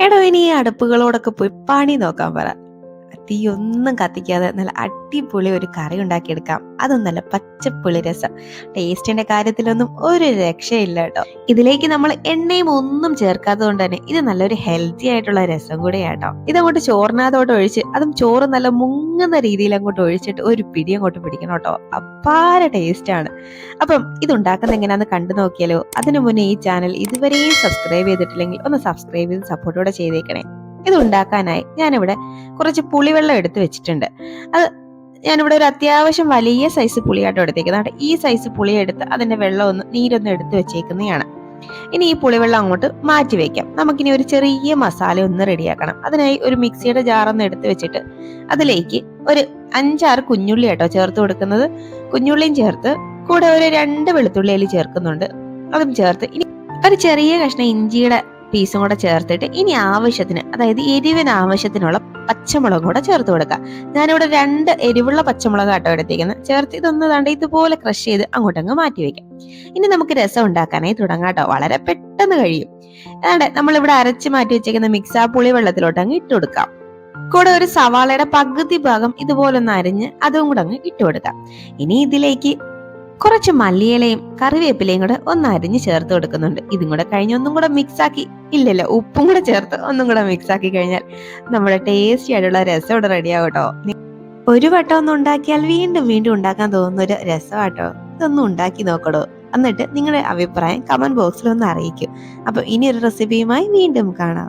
എടോ ഇനി ഈ അടുപ്പുകളോടൊക്കെ പോയി പണി നോക്കാൻ പറ. തീ ഒന്നും കത്തിക്കാതെ നല്ല അടിപൊളി ഒരു കറി ഉണ്ടാക്കിയെടുക്കാം. അതും നല്ല പച്ചപ്പുളി രസം. ടേസ്റ്റിന്റെ കാര്യത്തിലൊന്നും ഒരു രക്ഷയില്ല കേട്ടോ. ഇതിലേക്ക് നമ്മൾ എണ്ണയും ഒന്നും ചേർക്കാത്തത് കൊണ്ട് തന്നെ ഇത് നല്ലൊരു ഹെൽത്തി ആയിട്ടുള്ള രസം കൂടെയാട്ടോ. ഇതങ്ങോട്ട് ചോറിനകത്തോട്ട് ഒഴിച്ച് അതും ചോറ് നല്ല മുങ്ങുന്ന രീതിയിൽ അങ്ങോട്ട് ഒഴിച്ചിട്ട് ഒരു പിടി അങ്ങോട്ട് പിടിക്കണം കേട്ടോ. അപ്പാര ടേസ്റ്റ് ആണ്. അപ്പം ഇത് ഉണ്ടാക്കുന്ന എങ്ങനെയാന്ന് കണ്ടു നോക്കിയാലോ? അതിനു മുന്നേ ഈ ചാനൽ ഇതുവരെയും സബ്സ്ക്രൈബ് ചെയ്തിട്ടില്ലെങ്കിൽ ഒന്ന് സബ്സ്ക്രൈബ് ചെയ്ത് സപ്പോർട്ടോടെ ചെയ്തേക്കണേ. ഇത് ഉണ്ടാക്കാനായി ഞാനിവിടെ കുറച്ച് പുളിവെള്ളം എടുത്ത് വെച്ചിട്ടുണ്ട്. അത് ഞാനിവിടെ ഒരു അത്യാവശ്യം വലിയ സൈസ് പുളിയായിട്ട് എടുത്തേക്കുന്നത്. ഈ സൈസ് പുളി എടുത്ത് അതിന്റെ വെള്ളം ഒന്ന് നീരൊന്ന് എടുത്ത് വെച്ചേക്കുന്നതാണ്. ഇനി ഈ പുളിവെള്ളം അങ്ങോട്ട് മാറ്റി വെക്കാം. നമുക്കിനി ഒരു ചെറിയ മസാല ഒന്ന് റെഡിയാക്കണം. അതിനായി ഒരു മിക്സിയുടെ ജാറൊന്ന് എടുത്ത് വെച്ചിട്ട് അതിലേക്ക് ഒരു അഞ്ചാറ് കുഞ്ഞുള്ളി കേട്ടോ ചേർത്ത് കൊടുക്കുന്നത്. കുഞ്ഞുള്ളിയും ചേർത്ത് കൂടെ ഒരു രണ്ട് വെളുത്തുള്ളി ചേർക്കുന്നുണ്ട്. അതും ചേർത്ത് ഇനി ഒരു ചെറിയ കഷ്ണം ഇഞ്ചിയുടെ പീസും കൂടെ ചേർത്തിട്ട് ഇനി ആവശ്യത്തിന് അതായത് എരിവിന് ആവശ്യത്തിനുള്ള പച്ചമുളകും കൂടെ ചേർത്ത് കൊടുക്കാം ഞാനിവിടെ രണ്ട് എരിവുള്ള പച്ചമുളക് ആട്ടോ എടുത്തേക്കുന്നത് ചേർത്ത് ഇതൊന്ന് ദാണ്ട് ഇതുപോലെ ക്രഷ് ചെയ്ത് അങ്ങോട്ടങ്ങ് മാറ്റി വെക്കാം. ഇനി നമുക്ക് രസം ഉണ്ടാക്കാനായി തുടങ്ങാട്ടോ വളരെ പെട്ടെന്ന് കഴിയും. അതാണ്ട് നമ്മളിവിടെ അരച്ച് മാറ്റി വെച്ചേക്കുന്ന മിക്സാ പുളി വെള്ളത്തിലോട്ട് അങ്ങ് ഇട്ട് കൊടുക്കാം. കൂടെ ഒരു സവാളയുടെ പകുതി ഭാഗം ഇതുപോലെ ഒന്ന് അരിഞ്ഞ് അതും കൂടെ അങ്ങ് ഇട്ട് കൊടുക്കാം. ഇനി ഇതിലേക്ക് കുറച്ച് മല്ലിയിലയും കറിവേപ്പിലയും കൂടെ ഒന്ന് അരിഞ്ഞ് ചേർത്ത് കൊടുക്കുന്നുണ്ട്. ഇതും കൂടെ കഴിഞ്ഞ് ഒന്നും കൂടെ മിക്സ് ആക്കി. ഇല്ലല്ല ഉപ്പും കൂടെ ചേർത്ത് ഒന്നും കൂടെ മിക്സ് ആക്കി കഴിഞ്ഞാൽ നമ്മുടെ ടേസ്റ്റി ആയിട്ടുള്ള രസം ഇവിടെ റെഡിയാവും കേട്ടോ ഒരു വട്ടം ഒന്ന് ഉണ്ടാക്കിയാൽ വീണ്ടും വീണ്ടും ഉണ്ടാക്കാൻ തോന്നുന്ന ഒരു രസമാട്ടോ. ഇതൊന്നും ഉണ്ടാക്കി നോക്കടോ. എന്നിട്ട് നിങ്ങളുടെ അഭിപ്രായം കമന്റ് ബോക്സിൽ ഒന്ന് അറിയിക്കും. അപ്പൊ ഇനി ഒരു റെസിപ്പിയുമായി വീണ്ടും കാണാം.